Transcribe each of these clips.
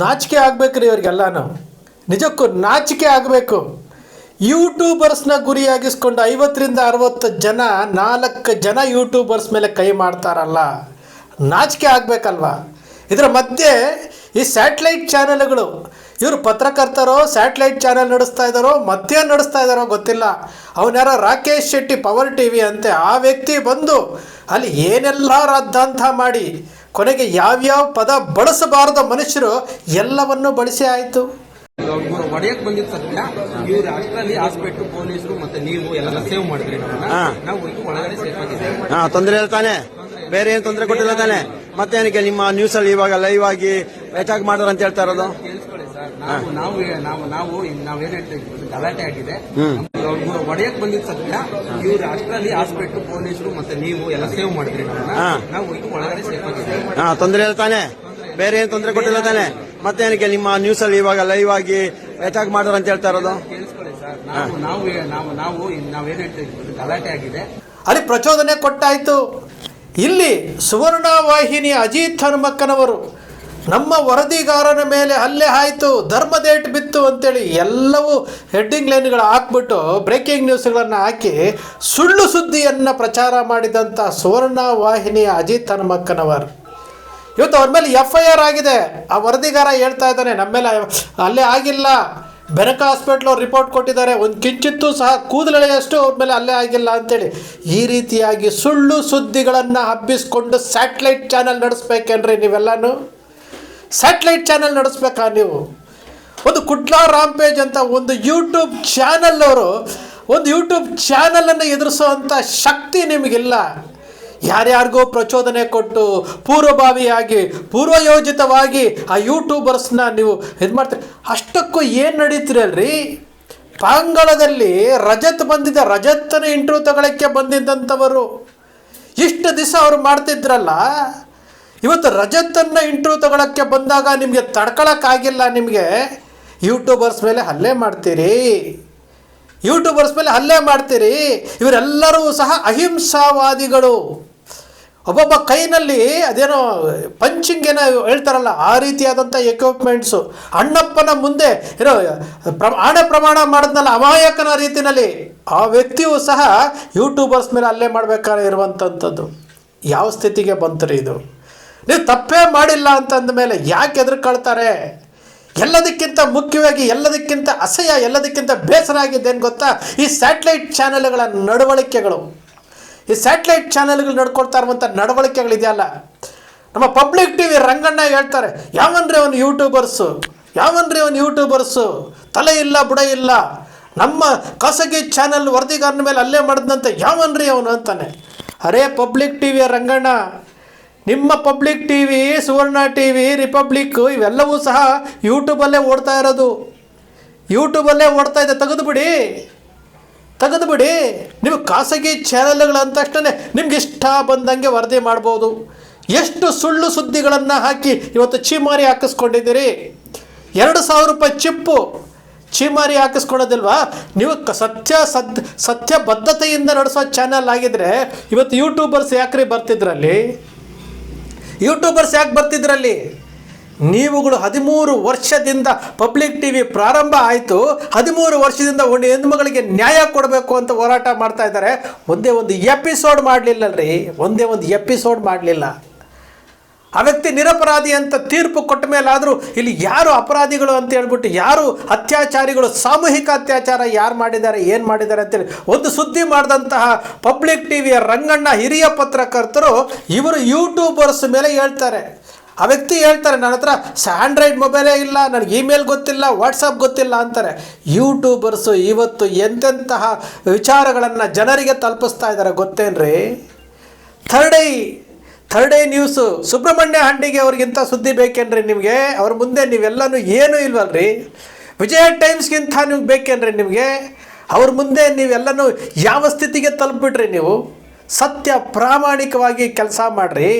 ನಾಚಿಕೆ ಆಗ್ಬೇಕ್ರಿ ಇವರಿಗೆಲ್ಲನೂ ನಿಜಕ್ಕೂ ನಾಚಿಕೆ ಆಗಬೇಕು. ಯೂಟ್ಯೂಬರ್ಸ್ನ ಗುರಿಯಾಗಿಸ್ಕೊಂಡು ಐವತ್ತರಿಂದ ಅರವತ್ತು ಜನ, ನಾಲ್ಕು ಜನ ಯೂಟ್ಯೂಬರ್ಸ್ ಮೇಲೆ ಕೈ ಮಾಡ್ತಾರಲ್ಲ. ನಾಚಿಕೆ ಆಗಬೇಕಲ್ವಾ? ಇದರ ಮಧ್ಯೆ ಈ ಸ್ಯಾಟ್ಲೈಟ್ ಚಾನೆಲ್ಗಳು, ಇವರು ಪತ್ರಕರ್ತರೋ, ಸ್ಯಾಟ್ಲೈಟ್ ಚಾನೆಲ್ ನಡೆಸ್ತಾ ಇದ್ದಾರೋ ಮತ್ತೇನು ನಡೆಸ್ತಾ ಇದ್ದಾರೋ ಗೊತ್ತಿಲ್ಲ. ಅವನ್ಯಾರೋ Rakesh Shetty, power T V ಅಂತೆ, ಆ ವ್ಯಕ್ತಿ ಬಂದು ಅಲ್ಲಿ ಏನೆಲ್ಲ ರದ್ದಾಂತ ಮಾಡಿ ಕೊನೆಗೆ ಯಾವ್ಯಾವ ಪದ ಬಳಸಬಾರದ ಮನುಷ್ಯರು ಎಲ್ಲವನ್ನು ಬಳಸಿ ಆಯಿತು. ಒಡೆಯಕ್ ಹೊಡೆಯಕ್ ಬಂದಿದ್ ಸತ್ಯ ಇವ್ರು ಅಷ್ಟರಲ್ಲಿ ಹಾಸ್ಪಿಟ್ಲು ಪೊಲೀಸರು ಮತ್ತೆ ನೀವು ಎಲ್ಲ ಸೇವ್ ಮಾಡಿದ್ರಿ. ನಾವು ಒಳಗಡೆ ಸೇಫ್ ಆಗಿದ್ದೇವೆ ಹಾ ತೊಂದರೆ ಇಲ್ಲ ತಾನೆ. ಬೇರೆ ಏನು ತೊಂದರೆ ಕೊಟ್ಟಿಲ್ಲ ತಾನೆ. ಮತ್ತೆ ಏನಕ್ಕೆ ನಿಮ್ಮ ನ್ಯೂಸ್ ಅಲ್ಲಿ ಇವಾಗ ಲೈವ್ ಆಗಿ ಅಟ್ಯಾಕ್ ಮಾಡೋರು ಅಂತ ಹೇಳ್ತಾ ಇರೋದು? ಕೇಳಿಸ್ಕೊಳ್ಳಿ ಸರ್. ನಾವು ನಾವು ನಾವು ನಾವು ನಾವೇನ್ ಹೇಳ್ತಾ ಗಲಾಟೆ ಆಗಿದೆ. ಒಡೆಯಕ್ ಬಂದಿದ್ ಸತ್ಯ ಇವ್ರು ಅಷ್ಟರಲ್ಲಿ ಹಾಸ್ಪಿಟ್ಲು ಪೊಲೀಸರು ಮತ್ತೆ ನೀವು ಎಲ್ಲ ಸೇವ್ ಮಾಡಿದ್ರಿ. ನಾವು ಒಳಗಡೆ ಸೇಫ್ ಆಗಿದ್ದೇವೆ ಹಾ ತೊಂದರೆ ಇಲ್ಲ ತಾನೆ. ಬೇರೆ ಏನು ತೊಂದರೆ ಕೊಟ್ಟಿಲ್ಲ ತಾನೆ. ಮತ್ತೆ ಏನಕ್ಕೆ ನಿಮ್ಮ ನ್ಯೂಸ್ ಅಲ್ಲಿ ಇವಾಗ ಲೈವ್ ಆಗಿ ಅಟ್ಯಾಕ್ ಮಾಡೋರು ಅಂತ ಹೇಳ್ತಾ ಇರೋದು? ನಾವು ನಾವು ನಾವು ನಾವು ನಾವೇನ್ ಹೇಳ್ತಾ ಇದ್ವಿ ಆಗಿದೆ. ಅಲ್ಲಿ ಪ್ರಚೋದನೆ ಕೊಟ್ಟಾಯಿತು. ಇಲ್ಲಿ ಸುವರ್ಣ ವಾಹಿನಿ ಅಜಿತ್ ಹನುಮಕ್ಕನವರು ನಮ್ಮ ವರದಿಗಾರನ ಮೇಲೆ ಹಲ್ಲೆ ಆಯಿತು ಧರ್ಮದೇಟ್ ಬಿತ್ತು ಅಂತೇಳಿ ಎಲ್ಲವೂ ಹೆಡ್ಡಿಂಗ್ ಲೈನ್ಗಳು ಹಾಕ್ಬಿಟ್ಟು ಬ್ರೇಕಿಂಗ್ ನ್ಯೂಸ್ಗಳನ್ನು ಹಾಕಿ ಸುಳ್ಳು ಸುದ್ದಿಯನ್ನು ಪ್ರಚಾರ ಮಾಡಿದಂಥ ಸುವರ್ಣ ವಾಹಿನಿಯ ಅಜಿತ್ ಹನುಮಕ್ಕನವರು. ಇವತ್ತು ಅವ್ರ ಮೇಲೆ ಎಫ್ ಐ ಆರ್ ಆಗಿದೆ. ಆ ವರದಿಗಾರ ಹೇಳ್ತಾ ಇದ್ದಾನೆ, ನಮ್ಮ ಮೇಲೆ ಅಲ್ಲೇ ಆಗಿಲ್ಲ. ಬೆನಕ ಹಾಸ್ಪಿಟ್ಲ್ ಅವ್ರು ರಿಪೋರ್ಟ್ ಕೊಟ್ಟಿದ್ದಾರೆ. ಒಂದು ಕಿಂಚಿತ್ತೂ ಸಹ ಕೂದಲೆಳೆಯಷ್ಟು ಅವ್ರ ಮೇಲೆ ಅಲ್ಲೇ ಆಗಿಲ್ಲ ಅಂತೇಳಿ. ಈ ರೀತಿಯಾಗಿ ಸುಳ್ಳು ಸುದ್ದಿಗಳನ್ನು ಹಬ್ಬಿಸ್ಕೊಂಡು ಸ್ಯಾಟ್ಲೈಟ್ ಚಾನಲ್ ನಡೆಸ್ಬೇಕೇನ್ರಿ ನೀವೆಲ್ಲನೂ? ಸ್ಯಾಟ್ಲೈಟ್ ಚಾನಲ್ ನಡೆಸ್ಬೇಕಾ ನೀವು? ಒಂದು ಕುಟ್ಲಾ ರಾಂಪೇಜ್ ಅಂತ ಒಂದು ಯೂಟ್ಯೂಬ್ ಚಾನಲ್ ಅವರು, ಒಂದು ಯೂಟ್ಯೂಬ್ ಚಾನಲನ್ನು ಎದುರಿಸುವಂಥ ಶಕ್ತಿ ನಿಮಗಿಲ್ಲ. ಯಾರ್ಯಾರಿಗೋ ಪ್ರಚೋದನೆ ಕೊಟ್ಟು ಪೂರ್ವಭಾವಿಯಾಗಿ, ಪೂರ್ವಯೋಜಿತವಾಗಿ ಆ ಯೂಟ್ಯೂಬರ್ಸ್ನ ನೀವು ಇದು ಮಾಡ್ತೀರಿ. ಅಷ್ಟಕ್ಕೂ ಏನು ನಡೀತಿರಲ್ರಿ ಪಾಂಗಳದಲ್ಲಿ ರಜತ್ ಬಂದಿದ್ದ ರಜತ್ತನ ಇಂಟರ್ವ್ಯೂ ತಗೊಳಕ್ಕೆ ಬಂದಿದ್ದಂಥವರು. ಇಷ್ಟು ದಿವಸ ಅವ್ರು ಮಾಡ್ತಿದ್ರಲ್ಲ, ಇವತ್ತು ರಜತ್ತನ್ನು ಇಂಟರ್ವ್ಯೂ ತಗೊಳಕ್ಕೆ ಬಂದಾಗ ನಿಮಗೆ ತಡ್ಕೊಳಕ್ಕಾಗಿಲ್ಲ ನಿಮಗೆ. ಯೂಟ್ಯೂಬರ್ಸ್ ಮೇಲೆ ಹಲ್ಲೆ ಮಾಡ್ತೀರಿ. ಯೂಟ್ಯೂಬರ್ಸ್ ಮೇಲೆ ಹಲ್ಲೆ ಮಾಡ್ತೀರಿ. ಇವರೆಲ್ಲರೂ ಸಹ ಅಹಿಂಸಾವಾದಿಗಳು. ಒಬ್ಬೊಬ್ಬ ಕೈನಲ್ಲಿ ಅದೇನೋ ಪಂಚಿಂಗ್ ಏನೋ ಹೇಳ್ತಾರಲ್ಲ, ಆ ರೀತಿಯಾದಂಥ ಎಕ್ವಿಪ್ಮೆಂಟ್ಸು ಅಣ್ಣಪ್ಪನ ಮುಂದೆ ಏನೋ, ಪ್ರ, ಆಣೆ ಪ್ರಮಾಣ ಮಾಡಿದ್ನಲ್ಲ, ಅಮಾಯಕನ ರೀತಿಯಲ್ಲಿ. ಆ ವ್ಯಕ್ತಿಯು ಸಹ ಯೂಟ್ಯೂಬರ್ಸ್ ಮೇಲೆ ಅಲ್ಲೇ ಮಾಡಬೇಕಾದ್ರೆ ಇರುವಂಥದ್ದು ಯಾವ ಸ್ಥಿತಿಗೆ ಬಂತು ಇದು? ನೀವು ತಪ್ಪೇ ಮಾಡಿಲ್ಲ ಅಂತಂದ ಮೇಲೆ ಯಾಕೆ ಎದುರುಕೊಳ್ತಾರೆ? ಎಲ್ಲದಕ್ಕಿಂತ ಮುಖ್ಯವಾಗಿ, ಎಲ್ಲದಕ್ಕಿಂತ ಅಸಹ್ಯ, ಎಲ್ಲದಕ್ಕಿಂತ ಬೇಸರ ಆಗಿದ್ದೇನು ಗೊತ್ತಾ? ಈ ಸ್ಯಾಟಲೈಟ್ ಚಾನೆಲ್ಗಳ ನಡವಳಿಕೆಗಳು. ಈ ಸ್ಯಾಟಲೈಟ್ ಚಾನೆಲ್ಗಳು ನಡ್ಕೊಳ್ತಾ ಇರುವಂಥ ನಡವಳಿಕೆಗಳಿದೆಯಲ್ಲ. ನಮ್ಮ ಪಬ್ಲಿಕ್ ಟಿ ವಿ ರಂಗಣ್ಣ ಹೇಳ್ತಾರೆ ಯಾವನ್ರಿ ಅವನು ಯೂಟ್ಯೂಬರ್ಸು ಯಾವನ್ರಿ ಅವನು ಯೂಟ್ಯೂಬರ್ಸು ತಲೆ ಇಲ್ಲ, ಬುಡ ಇಲ್ಲ. ನಮ್ಮ ಖಾಸಗಿ ಚಾನೆಲ್ ವರದಿಗಾರನ ಮೇಲೆ ಅಲ್ಲೇ ಮಾಡಿದಂತೆ ಯಾವನ್ರಿ ಅವನು? ಅಂತಾನೆ. ಅರೇ ಪಬ್ಲಿಕ್ ಟಿ ವಿಯ ರಂಗಣ್ಣ, ನಿಮ್ಮ public T V Suvarna T V Republic ಇವೆಲ್ಲವೂ ಸಹ ಯೂಟ್ಯೂಬಲ್ಲೇ ಓಡ್ತಾ ಇರೋದು. ಯೂಟ್ಯೂಬಲ್ಲೇ ಓಡ್ತಾ ಇದೆ, ತೆಗೆದುಬಿಡಿ. ತೆಗೆದುಬಿಡಿ ನೀವು ಖಾಸಗಿ ಚಾನೆಲ್ಗಳು ಅಂದ ತಕ್ಷಣ ನಿಮ್ಗೆ ಇಷ್ಟ ಬಂದಂಗೆ ವರದಿ ಮಾಡ್ಬೋದು. ಎಷ್ಟು ಸುಳ್ಳು ಸುದ್ದಿಗಳನ್ನು ಹಾಕಿ ಇವತ್ತು ಚೀಮಾರಿ ಹಾಕಿಸ್ಕೊಂಡಿದ್ದೀರಿ? ಎರಡು ಸಾವಿರ ರೂಪಾಯಿ ಚಿಪ್ಪು ಚೀಮಾರಿ ಹಾಕಿಸ್ಕೊಳೋದಿಲ್ವಾ ನೀವು ಸತ್ಯ ಸದ್ ಸತ್ಯ ಬದ್ಧತೆಯಿಂದ ನಡೆಸೋ ಚಾನಲ್ ಆಗಿದ್ರೆ ಇವತ್ತು ಯೂಟ್ಯೂಬರ್ಸ್ ಯಾಕ್ರಿ ಬರ್ತಿದ್ರಲ್ಲಿ? ಯೂಟ್ಯೂಬರ್ಸ್ ಯಾಕೆ ಬರ್ತಿದ್ರಲ್ಲಿ? ನೀವುಗಳು ಹದಿಮೂರು ವರ್ಷದಿಂದ ಪಬ್ಲಿಕ್ ಟಿ ವಿ ಪ್ರಾರಂಭ ಆಯಿತು, ಹದಿಮೂರು ವರ್ಷದಿಂದ ಒಂದು ಹೆಣ್ಮಗಳಿಗೆ ನ್ಯಾಯ ಕೊಡಬೇಕು ಅಂತ ಹೋರಾಟ ಮಾಡ್ತಾ ಇದ್ದಾರೆ. ಒಂದೇ ಒಂದು ಎಪಿಸೋಡ್ ಮಾಡಲಿಲ್ಲಲ್ರಿ, ಒಂದೇ ಒಂದು ಎಪಿಸೋಡ್ ಮಾಡಲಿಲ್ಲ. ಆ ವ್ಯಕ್ತಿ ನಿರಪರಾಧಿ ಅಂತ ತೀರ್ಪು ಕೊಟ್ಟ ಮೇಲಾದರೂ ಇಲ್ಲಿ ಯಾರು ಅಪರಾಧಿಗಳು ಅಂತ ಹೇಳ್ಬಿಟ್ಟು, ಯಾರು ಅತ್ಯಾಚಾರಿಗಳು, ಸಾಮೂಹಿಕ ಅತ್ಯಾಚಾರ ಯಾರು ಮಾಡಿದ್ದಾರೆ, ಏನು ಮಾಡಿದ್ದಾರೆ ಅಂತೇಳಿ ಒಂದು ಸುದ್ದಿ ಮಾಡಿದಂತಹ ಪಬ್ಲಿಕ್ ಟಿ ವಿಯ ರಂಗಣ್ಣ ಹಿರಿಯ ಪತ್ರಕರ್ತರು ಇವರು ಯೂಟ್ಯೂಬರ್ಸ್ ಮೇಲೆ ಹೇಳ್ತಾರೆ. ಆ ವ್ಯಕ್ತಿ ಹೇಳ್ತಾರೆ, ನನ್ನ ಹತ್ರ ಆ್ಯಂಡ್ರಾಯ್ಡ್ ಮೊಬೈಲೇ ಇಲ್ಲ, ನನಗೆ ಇಮೇಲ್ ಗೊತ್ತಿಲ್ಲ ವಾಟ್ಸಪ್ ಗೊತ್ತಿಲ್ಲ ಅಂತಾರೆ. ಯೂಟ್ಯೂಬರ್ಸು ಇವತ್ತು ಎಂತೆಂತಹ ವಿಚಾರಗಳನ್ನು ಜನರಿಗೆ ತಲುಪಿಸ್ತಾ ಇದ್ದಾರೆ ಗೊತ್ತೇನ್ರಿ? Third eye third eye news Subrahmanya Handige ಅವ್ರಿಗಿಂತ ಸುದ್ದಿ ಬೇಕೇನ್ರಿ ನಿಮಗೆ? ಅವ್ರ ಮುಂದೆ ನೀವೆಲ್ಲನೂ ಏನೂ ಇಲ್ವಲ್ರಿ? ವಿಜಯ ಟೈಮ್ಸ್ಗಿಂತ ನಿಮ್ಗೆ ಬೇಕೇನ್ರಿ ನಿಮಗೆ? ಅವ್ರ ಮುಂದೆ ನೀವೆಲ್ಲನೂ ಯಾವ ಸ್ಥಿತಿಗೆ ತಲುಪಿಬಿಟ್ರಿ ನೀವು? ಸತ್ಯ ಪ್ರಾಮಾಣಿಕವಾಗಿ ಕೆಲಸ ಮಾಡಿರಿ.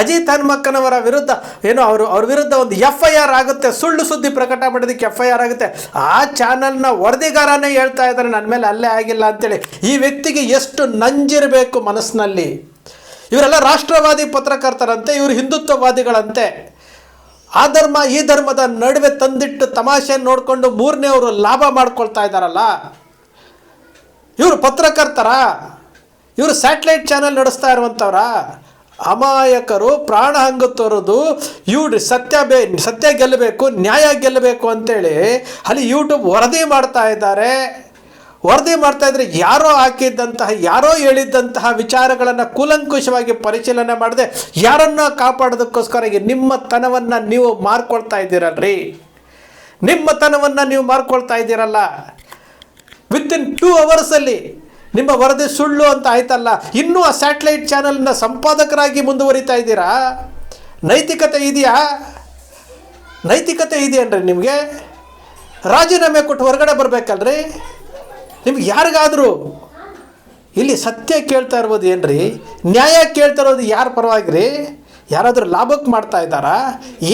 ಅಜಿತ್ ಹನುಮಕ್ಕನವರ ವಿರುದ್ಧ ಏನು ಅವರು ಅವ್ರ ವಿರುದ್ಧ ಒಂದು ಎಫ್ ಐ ಆರ್ ಆಗುತ್ತೆ, ಸುಳ್ಳು ಸುದ್ದಿ ಪ್ರಕಟ ಮಾಡೋದಕ್ಕೆ ಎಫ್ ಐ ಆರ್ ಆಗುತ್ತೆ. ಆ ಚಾನಲ್ನ ವರದಿಗಾರನೇ ಹೇಳ್ತಾ ಇದ್ದಾರೆ ನನ್ನ ಮೇಲೆ ಅಲ್ಲೇ ಆಗಿಲ್ಲ ಅಂತೇಳಿ. ಈ ವ್ಯಕ್ತಿಗೆ ಎಷ್ಟು ನಂಜಿರಬೇಕು ಮನಸ್ಸಿನಲ್ಲಿ? ಇವರೆಲ್ಲ ರಾಷ್ಟ್ರವಾದಿ ಪತ್ರಕರ್ತರಂತೆ, ಇವರು ಹಿಂದುತ್ವವಾದಿಗಳಂತೆ. ಆ ಧರ್ಮ, ಈ ಧರ್ಮದ ನಡುವೆ ತಂದಿಟ್ಟು ತಮಾಷೆ ನೋಡಿಕೊಂಡು ಮೂರನೇ ಅವರು ಲಾಭ ಮಾಡ್ಕೊಳ್ತಾ ಇದ್ದಾರಲ್ಲ? ಇವರು ಪತ್ರಕರ್ತರ? ಇವರು ಸ್ಯಾಟಲೈಟ್ ಚಾನೆಲ್ ನಡೆಸ್ತಾ ಇರುವಂಥವ್ರ ಅಮಾಯಕರು ಪ್ರಾಣ ಹಂಗ ತೊರೆದು ಇವ್ರು ಸತ್ಯ ಬೇ, ಸತ್ಯ ಗೆಲ್ಲಬೇಕು ನ್ಯಾಯ ಗೆಲ್ಲಬೇಕು ಅಂತೇಳಿ ಅಲ್ಲಿ ಯೂಟ್ಯೂಬ್ ವರದಿ ಮಾಡ್ತಾ ಇದ್ದಾರೆ. ವರದಿ ಮಾಡ್ತಾ ಇದ್ರೆ ಯಾರೋ ಹಾಕಿದ್ದಂತಹ, ಯಾರೋ ಹೇಳಿದ್ದಂತಹ ವಿಚಾರಗಳನ್ನು ಕೂಲಂಕುಷವಾಗಿ ಪರಿಶೀಲನೆ ಮಾಡದೆ, ಯಾರನ್ನ ಕಾಪಾಡೋದಕ್ಕೋಸ್ಕರ ನಿಮ್ಮ ತನವನ್ನು ನೀವು ಮಾರ್ಕೊಳ್ತಾ ಇದ್ದೀರಲ್ರಿ? ನಿಮ್ಮ ತನವನ್ನು ನೀವು ಮಾರ್ಕೊಳ್ತಾ ಇದ್ದೀರಲ್ಲ? ವಿತ್ ಇನ್ ಟೂ ಅವರ್ಸಲ್ಲಿ ನಿಮ್ಮ ವರದಿ ಸುಳ್ಳು ಅಂತ ಆಯ್ತಲ್ಲ, ಇನ್ನೂ ಆ ಸ್ಯಾಟಲೈಟ್ ಚಾನಲ್ನ ಸಂಪಾದಕರಾಗಿ ಮುಂದುವರಿತಾ ಇದ್ದೀರಾ? ನೈತಿಕತೆ ಇದೆಯಾ? ನೈತಿಕತೆ ಇದೆಯನ್ರಿ ನಿಮಗೆ ರಾಜೀನಾಮೆ ಕೊಟ್ಟು ಹೊರಗಡೆ ಬರಬೇಕಲ್ರಿ? ನಿಮ್ಗೆ ಯಾರಿಗಾದರೂ ಇಲ್ಲಿ ಸತ್ಯ ಕೇಳ್ತಾ ಇರ್ಬೋದು ಏನ್ರಿ? ನ್ಯಾಯ ಕೇಳ್ತಾ ಇರೋದು ಯಾರ ಪರವಾಗಿ ರೀ ಯಾರಾದರೂ ಲಾಭಕ್ಕೆ ಮಾಡ್ತಾ ಇದ್ದಾರಾ?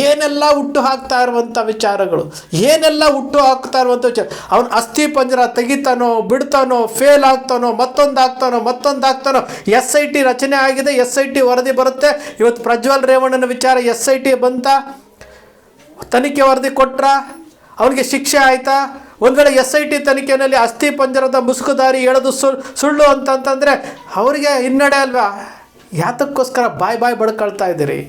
ಏನೆಲ್ಲ ಹುಟ್ಟು ಹಾಕ್ತಾ ಇರುವಂಥ ವಿಚಾರಗಳು? ಏನೆಲ್ಲ ಹುಟ್ಟು ಹಾಕ್ತಾ ಇರುವಂಥ ವಿಚಾರ ಅವನು ಅಸ್ಥಿ ಪಂಜರ ತೆಗಿತಾನೋ, ಬಿಡ್ತಾನೋ ಫೇಲ್ ಆಗ್ತಾನೋ, ಮತ್ತೊಂದು ಆಗ್ತಾನೋ ಮತ್ತೊಂದು ಆಗ್ತಾನೋ ಎಸ್ ಐ ಟಿ ರಚನೆ ಆಗಿದೆ ಎಸ್ ಐ ಟಿ ವರದಿ ಬರುತ್ತೆ. ಇವತ್ತು ಪ್ರಜ್ವಲ್ ರೇವಣ್ಣನ ವಿಚಾರ ಎಸ್ ಐ ಟಿ ಬಂತ? ತನಿಖೆ ವರದಿ ಕೊಟ್ರ? ಅವನಿಗೆ ಶಿಕ್ಷೆ ಆಯ್ತಾ? ಒಂದು ವೇಳೆ ಎಸ್ ಐ ಟಿ ತನಿಖೆಯಲ್ಲಿ ಅಸ್ಥಿ ಪಂಜರದ ಮುಸುಕುದಾರಿ ಹೇಳೋದು ಸುಳ್ಳು ಅಂತಂತಂದರೆ ಅವರಿಗೆ ಹಿನ್ನಡೆ ಅಲ್ವಾ? ಯಾತಕ್ಕೋಸ್ಕರ ಬಾಯ್ ಬಾಯ್ ಬಡ್ಕೊಳ್ತಾ ಇದ್ದೀರಿ?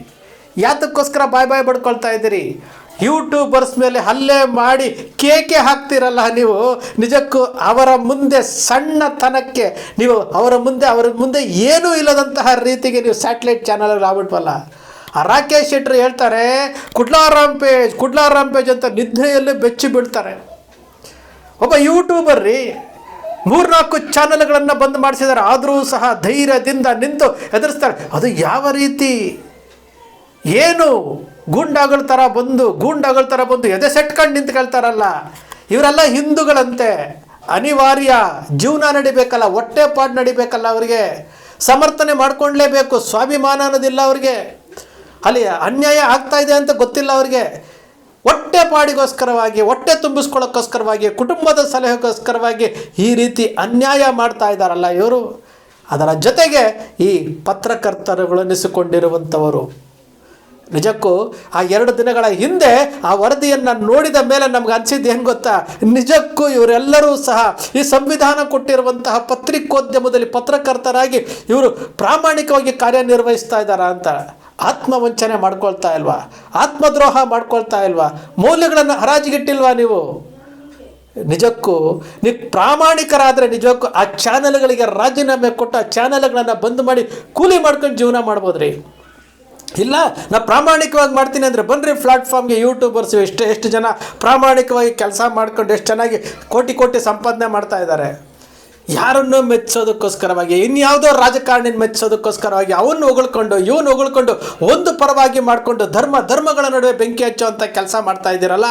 ಯಾತಕ್ಕೋಸ್ಕರ ಬಾಯ್ ಬಾಯ್ ಬಡ್ಕೊಳ್ತಾ ಇದ್ದೀರಿ? ಯೂಟ್ಯೂಬರ್ಸ್ ಮೇಲೆ ಹಲ್ಲೆ ಮಾಡಿ ಕೇಕೆ ಹಾಕ್ತಿರಲ್ಲ ನೀವು? ನಿಜಕ್ಕೂ ಅವರ ಮುಂದೆ ಸಣ್ಣತನಕ್ಕೆ ನೀವು ಅವರ ಮುಂದೆ ಅವರ ಮುಂದೆ ಏನೂ ಇಲ್ಲದಂತಹ ರೀತಿಗೆ ನೀವು ಸ್ಯಾಟಲೈಟ್ ಚಾನಲ್ಗಳು ಆಗ್ಬಿಟ್ವಲ್ಲ? ಆ ರಾಕೇಶ್ ಶೆಟ್ರು ಹೇಳ್ತಾರೆ, ಕುಡ್ಲಾರಾಮ್ ರಾಂಪೇಜ್ ಕುಡ್ಲಾರಾಮ್ ರಾಂಪೇಜ್ ಅಂತ ನಿದ್ರೆಯಲ್ಲೇ ಬೆಚ್ಚಿ ಬಿಡ್ತಾರೆ ಒಬ್ಬ ಯೂಟ್ಯೂಬರ್ ರೀ ಮೂರ್ನಾಲ್ಕು ಚಾನಲ್ಗಳನ್ನು ಬಂದ್ ಮಾಡಿಸಿದ್ದಾರೆ ಆದರೂ ಸಹ ಧೈರ್ಯದಿಂದ ನಿಂತು ಎದುರಿಸ್ತಾರೆ. ಅದು ಯಾವ ರೀತಿ? ಏನು? ಗೂಂಡಾಗಳ ಥರ ಬಂದು, ಗೂಂಡಾಗಳ ಥರ ಬಂದು ಎದೆ ಸೆಟ್ಕೊಂಡು ನಿಂತ್ಕೊಳ್ತಾರಲ್ಲ ಇವರೆಲ್ಲ ಹಿಂದೂಗಳಂತೆ. ಅನಿವಾರ್ಯ. ಜೀವನ ನಡಿಬೇಕಲ್ಲ, ಹೊಟ್ಟೆ ಪಾಡ್ ನಡಿಬೇಕಲ್ಲ ಅವರಿಗೆ. ಸಮರ್ಥನೆ ಮಾಡ್ಕೊಳ್ಲೇಬೇಕು. ಸ್ವಾಭಿಮಾನ ಅನ್ನೋದಿಲ್ಲ ಅವ್ರಿಗೆ. ಅಲ್ಲಿ ಅನ್ಯಾಯ ಆಗ್ತಾ ಇದೆ ಅಂತ ಗೊತ್ತಿಲ್ಲ ಅವ್ರಿಗೆ. ಹೊಟ್ಟೆ ಪಾಡಿಗೋಸ್ಕರವಾಗಿ, ಹೊಟ್ಟೆ ತುಂಬಿಸ್ಕೊಳ್ಳೋಕ್ಕೋಸ್ಕರವಾಗಿ, ಕುಟುಂಬದ ಸಲಹೆಗೋಸ್ಕರವಾಗಿ ಈ ರೀತಿ ಅನ್ಯಾಯ ಮಾಡ್ತಾ ಇದ್ದಾರಲ್ಲ ಇವರು. ಅದರ ಜೊತೆಗೆ ಈ ಪತ್ರಕರ್ತರುಗಳೆನಿಸಿಕೊಂಡಿರುವಂಥವರು ನಿಜಕ್ಕೂ ಆ ಎರಡು ದಿನಗಳ ಹಿಂದೆ ಆ ವರದಿಯನ್ನು ನೋಡಿದ ಮೇಲೆ ನಮ್ಗೆ ಅನಿಸಿದ್ದು ಏನು ಗೊತ್ತಾ? ನಿಜಕ್ಕೂ ಇವರೆಲ್ಲರೂ ಸಹ ಈ ಸಂವಿಧಾನ ಕೊಟ್ಟಿರುವಂತಹ ಪತ್ರಿಕೋದ್ಯಮದಲ್ಲಿ ಪತ್ರಕರ್ತರಾಗಿ ಇವರು ಪ್ರಾಮಾಣಿಕವಾಗಿ ಕಾರ್ಯನಿರ್ವಹಿಸ್ತಾ ಇದ್ದಾರಾ ಅಂತ. ಆತ್ಮವಂಚನೆ ಮಾಡ್ಕೊಳ್ತಾ ಇಲ್ವಾ? ಆತ್ಮದ್ರೋಹ ಮಾಡ್ಕೊಳ್ತಾ ಇಲ್ವಾ? ಮೌಲ್ಯಗಳನ್ನು ಹರಾಜಿಗಿಟ್ಟಿಲ್ವಾ ನೀವು? ನಿಜಕ್ಕೂ, ನೀವು ಪ್ರಾಮಾಣಿಕರಾದರೆ ನಿಜಕ್ಕೂ ಆ ಚಾನಲ್ಗಳಿಗೆ ರಾಜೀನಾಮೆ ಕೊಟ್ಟು ಆ ಚಾನಲ್ಗಳನ್ನು ಬಂದ್ ಮಾಡಿ ಕೂಲಿ ಮಾಡ್ಕೊಂಡು ಜೀವನ ಮಾಡ್ಬೋದ್ರಿ? ಇಲ್ಲ, ನಾ ಪ್ರಾಮಾಣಿಕವಾಗಿ ಮಾಡ್ತೀನಿ ಅಂದರೆ ಬನ್ನಿರಿ ಪ್ಲಾಟ್ಫಾರ್ಮ್ಗೆ ಯೂಟ್ಯೂಬರ್ಸ್ ಎಷ್ಟು ಎಷ್ಟು ಜನ ಪ್ರಾಮಾಣಿಕವಾಗಿ ಕೆಲಸ ಮಾಡ್ಕೊಂಡು ಎಷ್ಟು ಚೆನ್ನಾಗಿ ಕೋಟಿ ಕೋಟಿ ಸಂಪಾದನೆ ಮಾಡ್ತಾ ಇದ್ದಾರೆ. ಯಾರನ್ನೋ ಮೆಚ್ಚೋದಕ್ಕೋಸ್ಕರವಾಗಿ, ಇನ್ಯಾವುದೋ ರಾಜಕಾರಣಿನ ಮೆಚ್ಚೋದಕ್ಕೋಸ್ಕರವಾಗಿ, ಅವನ್ನ ಹೊಗಳ್ಕೊಂಡು, ಇವನು ಹೊಗಳ್ಕೊಂಡು ಒಂದು ಪರವಾಗಿ ಮಾಡಿಕೊಂಡು ಧರ್ಮ, ಧರ್ಮಗಳ ನಡುವೆ ಬೆಂಕಿ ಹಚ್ಚುವಂಥ ಕೆಲಸ ಮಾಡ್ತಾ ಇದ್ದೀರಲ್ಲ?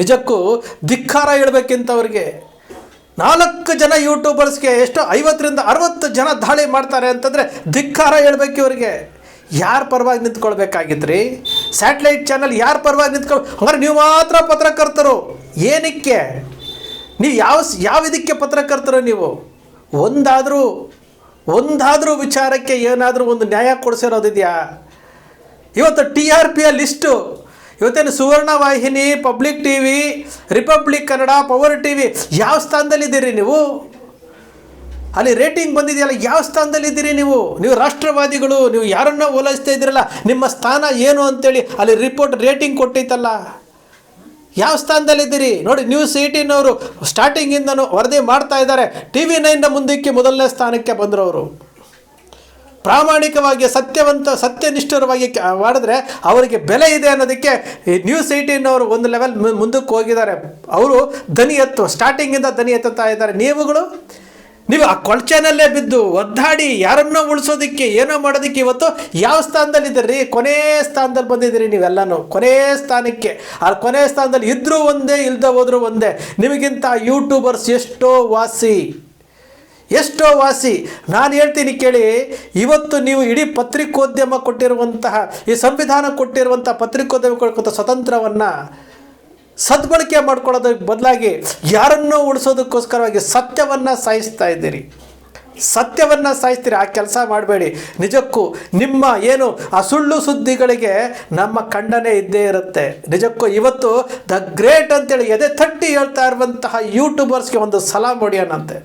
ನಿಜಕ್ಕೂ ಧಿಕ್ಕಾರ ಹೇಳ್ಬೇಕಿಂತವ್ರಿಗೆ. ನಾಲ್ಕು ಜನ ಯೂಟ್ಯೂಬರ್ಸ್ಗೆ ಎಷ್ಟು ಐವತ್ತರಿಂದ ಅರವತ್ತು ಜನ ದಾಳಿ ಮಾಡ್ತಾರೆ ಅಂತಂದರೆ ಧಿಕ್ಕಾರ ಹೇಳ್ಬೇಕು ಇವರಿಗೆ. ಯಾರ ಪರವಾಗಿ ನಿಂತ್ಕೊಳ್ಬೇಕಾಗಿದ್ರಿ ಸ್ಯಾಟಲೈಟ್ ಚಾನಲ್ ಯಾರ ಪರವಾಗಿ ನಿಂತ್ಕೊಳ್ ಹಂಗಾರೆ ನೀವು ಮಾತ್ರ ಪತ್ರಕರ್ತರು. ಏನಕ್ಕೆ? ನೀವು ಯಾವ ಯಾವ ಇದಕ್ಕೆ ಪತ್ರಕರ್ತರು ನೀವು? ಒಂದಾದರೂ ಒಂದಾದರೂ ವಿಚಾರಕ್ಕೆ ಏನಾದರೂ ಒಂದು ನ್ಯಾಯ ಕೊಡಿಸಿರೋದಿದೆಯಾ? ಇವತ್ತು ಟಿ ಆರ್ ಪಿಯ ಲಿಸ್ಟು, ಇವತ್ತೇನು ಸುವರ್ಣ ವಾಹಿನಿ public T V, Republic Kannada, power T V, ಯಾವ ಸ್ಥಾನದಲ್ಲಿದ್ದೀರಿ ನೀವು? ಅಲ್ಲಿ ರೇಟಿಂಗ್ ಬಂದಿದೆಯಲ್ಲ, ಯಾವ ಸ್ಥಾನದಲ್ಲಿದ್ದೀರಿ ನೀವು? ನೀವು ರಾಷ್ಟ್ರವಾದಿಗಳು, ನೀವು ಯಾರನ್ನ ಓಲೈಸ್ತಾ ಇದ್ದೀರಲ್ಲ, ನಿಮ್ಮ ಸ್ಥಾನ ಏನು ಅಂತೇಳಿ ಅಲ್ಲಿ ರಿಪೋರ್ಟ್ ರೇಟಿಂಗ್ ಕೊಟ್ಟಿತ್ತಲ್ಲ? ಯಾವ ಸ್ಥಾನದಲ್ಲಿದ್ದೀರಿ? ನೋಡಿ ನ್ಯೂಸ್ ಏಯ್ಟೀನ್ ಅವರು ಸ್ಟಾರ್ಟಿಂಗಿಂದನೂ ವರದಿ ಮಾಡ್ತಾ ಇದ್ದಾರೆ. ಟಿ ವಿ ನೈನ್ನ ಮುಂದಕ್ಕೆ ಮೊದಲನೇ ಸ್ಥಾನಕ್ಕೆ ಬಂದರು ಅವರು ಪ್ರಾಮಾಣಿಕವಾಗಿ ಸತ್ಯವಂತ, ಸತ್ಯನಿಷ್ಠರವಾಗಿ ಮಾಡಿದ್ರೆ ಅವರಿಗೆ ಬೆಲೆ ಇದೆ ಅನ್ನೋದಕ್ಕೆ ಈ ನ್ಯೂಸ್ ಏಯ್ಟೀನ್ ಅವರು ಒಂದು ಲೆವೆಲ್ ಮುಂದಕ್ಕೆ ಹೋಗಿದ್ದಾರೆ. ಅವರು ದನಿ ಎತ್ತು ಸ್ಟಾರ್ಟಿಂಗಿಂದ ದನಿ ಎತ್ತುತ್ತಾ ಇದ್ದಾರೆ. ನೀವುಗಳು? ನೀವು ಆ ಕೊಳಚೆನಲ್ಲೇ ಬಿದ್ದು ಒದ್ದಾಡಿ ಯಾರನ್ನೋ ಉಳಿಸೋದಕ್ಕೆ, ಏನೋ ಮಾಡೋದಕ್ಕೆ ಇವತ್ತು ಯಾವ ಸ್ಥಾನದಲ್ಲಿದ್ದೀರಿ ಕೊನೆ ಸ್ಥಾನದಲ್ಲಿ ಬಂದಿದ್ದೀರಿ ನೀವೆಲ್ಲನೂ. ಕೊನೆ ಸ್ಥಾನಕ್ಕೆ. ಆ ಕೊನೆ ಸ್ಥಾನದಲ್ಲಿ ಇದ್ದರೂ ಒಂದೇ ಇಲ್ಲದೆ ಹೋದರೂ ಒಂದೇ. ನಿಮಗಿಂತ ಯೂಟ್ಯೂಬರ್ಸ್ ಎಷ್ಟೋ ವಾಸಿ. ಎಷ್ಟೋ ವಾಸಿ. ನಾನು ಹೇಳ್ತೀನಿ ಕೇಳಿ, ಇವತ್ತು ನೀವು ಇಡೀ ಪತ್ರಿಕೋದ್ಯಮ ಕೊಟ್ಟಿರುವಂತಹ, ಈ ಸಂವಿಧಾನ ಕೊಟ್ಟಿರುವಂಥ ಪತ್ರಿಕೋದ್ಯಮ ಕೊಡುವಂಥ ಸ್ವತಂತ್ರವನ್ನು ಸದ್ಬಳಕೆ ಮಾಡ್ಕೊಳ್ಳೋದಕ್ಕೆ ಬದಲಾಗಿ ಯಾರನ್ನೋ ಉಳಿಸೋದಕ್ಕೋಸ್ಕರವಾಗಿ ಸತ್ಯವನ್ನು ಸಾಯಿಸ್ತಾ ಇದ್ದೀರಿ. ಸತ್ಯವನ್ನು ಸಾಯಿಸ್ತೀರಿ, ಆ ಕೆಲಸ ಮಾಡಬೇಡಿ. ನಿಜಕ್ಕೂ ನಿಮ್ಮ ಏನು ಆ ಸುಳ್ಳು ಸುದ್ದಿಗಳಿಗೆ ನಮ್ಮ ಖಂಡನೆ ಇದ್ದೇ ಇರುತ್ತೆ. ನಿಜಕ್ಕೂ ಇವತ್ತು ದ ಗ್ರೇಟ್ ಅಂತೇಳಿ ಎದೆ ತಟ್ಟಿ ಹೇಳ್ತಾ ಇರುವಂತಹ ಯೂಟ್ಯೂಬರ್ಸ್ಗೆ ಒಂದು ಸಲಾಮ್ ಹೊಡಿಯೋಣಂತೆ.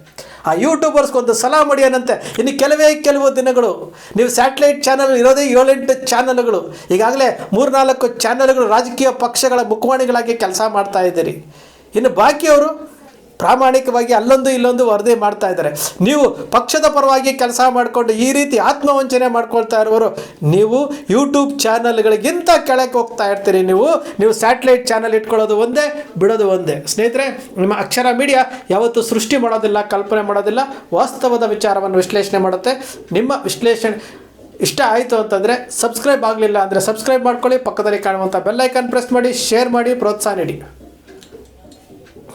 ಆ ಯೂಟ್ಯೂಬರ್ಸ್ಗೆ ಒಂದು ಮಡಿಯನಂತೆ ಇನ್ನು ಕೆಲವೇ ಕೆಲವು ದಿನಗಳು ನೀವು ಸ್ಯಾಟಲೈಟ್ ಚಾನಲ್ ಇರೋದೇ ಏಳೆಂಟು ಚಾನಲ್ಗಳು ಈಗಾಗಲೇ ಮೂರ್ನಾಲ್ಕು ಚಾನಲ್ಗಳು ರಾಜಕೀಯ ಪಕ್ಷಗಳ ಮುಖವಾಣಿಗಳಾಗಿ ಕೆಲಸ ಮಾಡ್ತಾ ಇದ್ದೀರಿ. ಇನ್ನು ಬಾಕಿಯವರು ಪ್ರಾಮಾಣಿಕವಾಗಿ ಅಲ್ಲೊಂದು ಇಲ್ಲೊಂದು ವರದಿ ಮಾಡ್ತಾ ಇದ್ದಾರೆ. ನೀವು ಪಕ್ಷದ ಪರವಾಗಿ ಕೆಲಸ ಮಾಡಿಕೊಂಡು ಈ ರೀತಿ ಆತ್ಮವಂಚನೆ ಮಾಡ್ಕೊಳ್ತಾ ಇರುವವರು, ನೀವು ಯೂಟ್ಯೂಬ್ ಚಾನಲ್ಗಳಿಗಿಂತ ಕೆಳಕ್ಕೆ ಹೋಗ್ತಾ ಇರ್ತೀರಿ. ನೀವು ನೀವು ಸ್ಯಾಟಲೈಟ್ ಚಾನಲ್ ಇಟ್ಕೊಳ್ಳೋದು ಒಂದೇ, ಬಿಡೋದು ಒಂದೇ. ಸ್ನೇಹಿತರೆ, ನಿಮ್ಮ ಅಕ್ಷರ ಮೀಡಿಯಾ ಯಾವತ್ತೂ ಸೃಷ್ಟಿ ಮಾಡೋದಿಲ್ಲ, ಕಲ್ಪನೆ ಮಾಡೋದಿಲ್ಲ, ವಾಸ್ತವದ ವಿಚಾರವನ್ನು ವಿಶ್ಲೇಷಣೆ ಮಾಡುತ್ತೆ. ನಿಮ್ಮ ವಿಶ್ಲೇಷಣೆ ಇಷ್ಟ ಆಯಿತು ಅಂತಂದರೆ ಸಬ್ಸ್ಕ್ರೈಬ್ ಆಗಲಿಲ್ಲ ಅಂದರೆ ಸಬ್ಸ್ಕ್ರೈಬ್ ಮಾಡ್ಕೊಳ್ಳಿ, ಪಕ್ಕದಲ್ಲಿ ಕಾಣುವಂಥ ಬೆಲ್ಲೈಕನ್ ಪ್ರೆಸ್ ಮಾಡಿ, ಶೇರ್ ಮಾಡಿ, ಪ್ರೋತ್ಸಾಹ ನೀಡಿ.